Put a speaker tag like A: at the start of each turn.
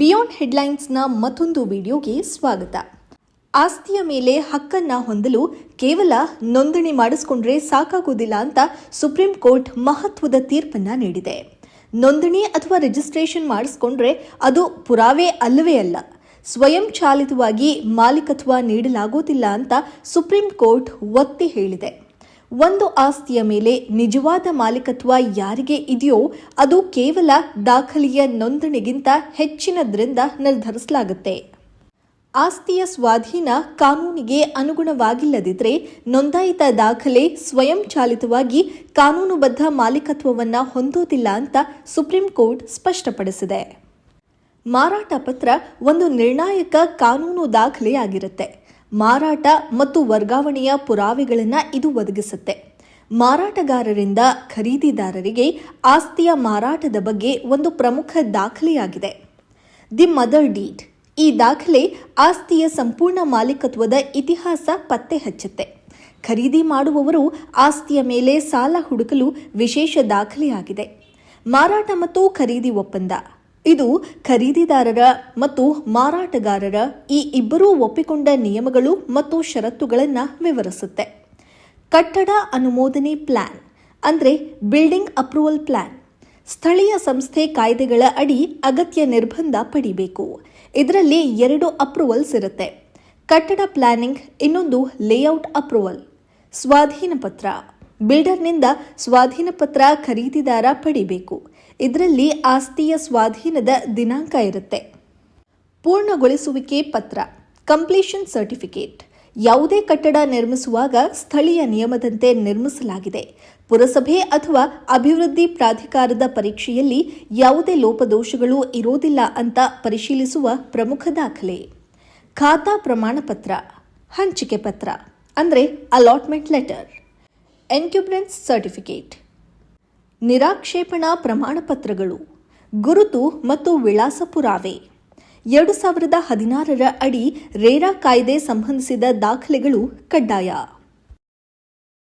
A: Beyond ಹೆಡ್ಲೈನ್ಸ್ನ ಮತ್ತೊಂದು ವಿಡಿಯೋಗೆ ಸ್ವಾಗತ. ಆಸ್ತಿಯ ಮೇಲೆ ಹಕ್ಕನ್ನ ಹೊಂದಲು ಕೇವಲ ನೋಂದಣಿ ಮಾಡಿಸ್ಕೊಂಡ್ರೆ ಸಾಕಾಗೋದಿಲ್ಲ ಅಂತ ಸುಪ್ರೀಂ ಕೋರ್ಟ್ ಮಹತ್ವದ ತೀರ್ಪನ್ನ ನೀಡಿದೆ. ನೋಂದಣಿ ಅಥವಾ ರಿಜಿಸ್ಟ್ರೇಷನ್ ಮಾಡಿಸ್ಕೊಂಡ್ರೆ ಅದು ಪುರಾವೆ ಅಲ್ಲವೇ ಅಲ್ಲ, ಸ್ವಯಂ ಚಾಲಿತವಾಗಿ ಮಾಲೀಕತ್ವ ನೀಡಲಾಗೋದಿಲ್ಲ ಅಂತ ಸುಪ್ರೀಂ ಕೋರ್ಟ್ ಒತ್ತಿ ಹೇಳಿದೆ. ಒಂದು ಆಸ್ತಿಯ ಮೇಲೆ ನಿಜವಾದ ಮಾಲೀಕತ್ವ ಯಾರಿಗೆ ಇದೆಯೋ ಅದು ಕೇವಲ ದಾಖಲೆಯ ನೋಂದಣಿಗಿಂತ ಹೆಚ್ಚಿನದರಿಂದ ನಿರ್ಧರಿಸಲಾಗುತ್ತೆ. ಆಸ್ತಿಯ ಸ್ವಾಧೀನ ಕಾನೂನಿಗೆ ಅನುಗುಣವಾಗಿಲ್ಲದಿದ್ದರೆ ನೋಂದಾಯಿತ ದಾಖಲೆ ಸ್ವಯಂಚಾಲಿತವಾಗಿ ಕಾನೂನುಬದ್ಧ ಮಾಲೀಕತ್ವವನ್ನು ಹೊಂದೋದಿಲ್ಲ ಅಂತ ಸುಪ್ರೀಂ ಕೋರ್ಟ್ ಸ್ಪಷ್ಟಪಡಿಸಿದೆ. ಮಾರಾಟ ಪತ್ರ ಒಂದು ನಿರ್ಣಾಯಕ ಕಾನೂನು ದಾಖಲೆಯಾಗಿರುತ್ತೆ. ಮಾರಾಟ ಮತ್ತು ವರ್ಗಾವಣೆಯ ಪುರಾವೆಗಳನ್ನು ಇದು ಒದಗಿಸುತ್ತೆ. ಮಾರಾಟಗಾರರಿಂದ ಖರೀದಿದಾರರಿಗೆ ಆಸ್ತಿಯ ಮಾರಾಟದ ಬಗ್ಗೆ ಒಂದು ಪ್ರಮುಖ ದಾಖಲೆಯಾಗಿದೆ. The mother deed. ಈ ದಾಖಲೆ ಆಸ್ತಿಯ ಸಂಪೂರ್ಣ ಮಾಲೀಕತ್ವದ ಇತಿಹಾಸ ಪತ್ತೆ ಹಚ್ಚುತ್ತೆ. ಖರೀದಿ ಮಾಡುವವರು ಆಸ್ತಿಯ ಮೇಲೆ ಸಾಲ ಹುಡುಕಲು ವಿಶೇಷ ದಾಖಲೆಯಾಗಿದೆ. ಮಾರಾಟ ಮತ್ತು ಖರೀದಿ ಒಪ್ಪಂದ. ಇದು ಖರೀದಿದಾರರ ಮತ್ತು ಮಾರಾಟಗಾರರ ಈ ಇಬ್ಬರೂ ಒಪ್ಪಿಕೊಂಡ ನಿಯಮಗಳು ಮತ್ತು ಷರತ್ತುಗಳನ್ನು ವಿವರಿಸುತ್ತೆ. ಕಟ್ಟಡ ಅನುಮೋದನೆ ಪ್ಲಾನ್, ಅಂದರೆ ಬಿಲ್ಡಿಂಗ್ ಅಪ್ರೂವಲ್ ಪ್ಲಾನ್. ಸ್ಥಳೀಯ ಸಂಸ್ಥೆ ಕಾಯ್ದೆಗಳ ಅಡಿ ಅಗತ್ಯ ನಿರ್ಬಂಧ ಪಡಿಬೇಕು. ಇದರಲ್ಲಿ ಎರಡು ಅಪ್ರೂವಲ್ಸ್ ಇರುತ್ತೆ. ಕಟ್ಟಡ ಪ್ಲಾನಿಂಗ್, ಇನ್ನೊಂದು ಲೇಔಟ್ ಅಪ್ರೂವಲ್. ಸ್ವಾಧೀನ ಪತ್ರ. ಬಿಲ್ಡರ್ನಿಂದ ಸ್ವಾಧೀನ ಪತ್ರ ಖರೀದಿದಾರ ಪಡಿಬೇಕು. ಇದರಲ್ಲಿ ಆಸ್ತಿಯ ಸ್ವಾಧೀನದ ದಿನಾಂಕ ಇರುತ್ತೆ. ಪೂರ್ಣಗೊಳಿಸುವಿಕೆ ಪತ್ರ ಕಂಪ್ಲೀಷನ್ ಸರ್ಟಿಫಿಕೇಟ್ ಯಾವುದೇ ಕಟ್ಟಡ ನಿರ್ಮಿಸುವಾಗ ಸ್ಥಳೀಯ ನಿಯಮದಂತೆ ನಿರ್ಮಿಸಲಾಗಿದೆ. ಪುರಸಭೆ ಅಥವಾ ಅಭಿವೃದ್ಧಿ ಪ್ರಾಧಿಕಾರದ ಪರೀಕ್ಷೆಯಲ್ಲಿ ಯಾವುದೇ ಲೋಪದೋಷಗಳು ಇರೋದಿಲ್ಲ ಅಂತ ಪರಿಶೀಲಿಸುವ ಪ್ರಮುಖ ದಾಖಲೆ. ಖಾತಾ ಪ್ರಮಾಣ ಪತ್ರ, ಹಂಚಿಕೆ ಪತ್ರ, ಅಂದರೆ ಅಲಾಟ್ಮೆಂಟ್ ಲೆಟರ್ ಎನ್ಕ್ಯುಬ್ರೆನ್ಸ್ ಸರ್ಟಿಫಿಕೇಟ್ ನಿರಾಕ್ಷೇಪಣಾ ಪ್ರಮಾಣಪತ್ರಗಳು, ಗುರುತು ಮತ್ತು ವಿಳಾಸ ಪುರಾವೆ ಎರಡು ಸಾವಿರದ ಹದಿನಾರರ ಅಡಿ ರೇರಾ ಕಾಯ್ದೆ ಸಂಬಂಧಿಸಿದ ದಾಖಲೆಗಳು ಕಡ್ಡಾಯ.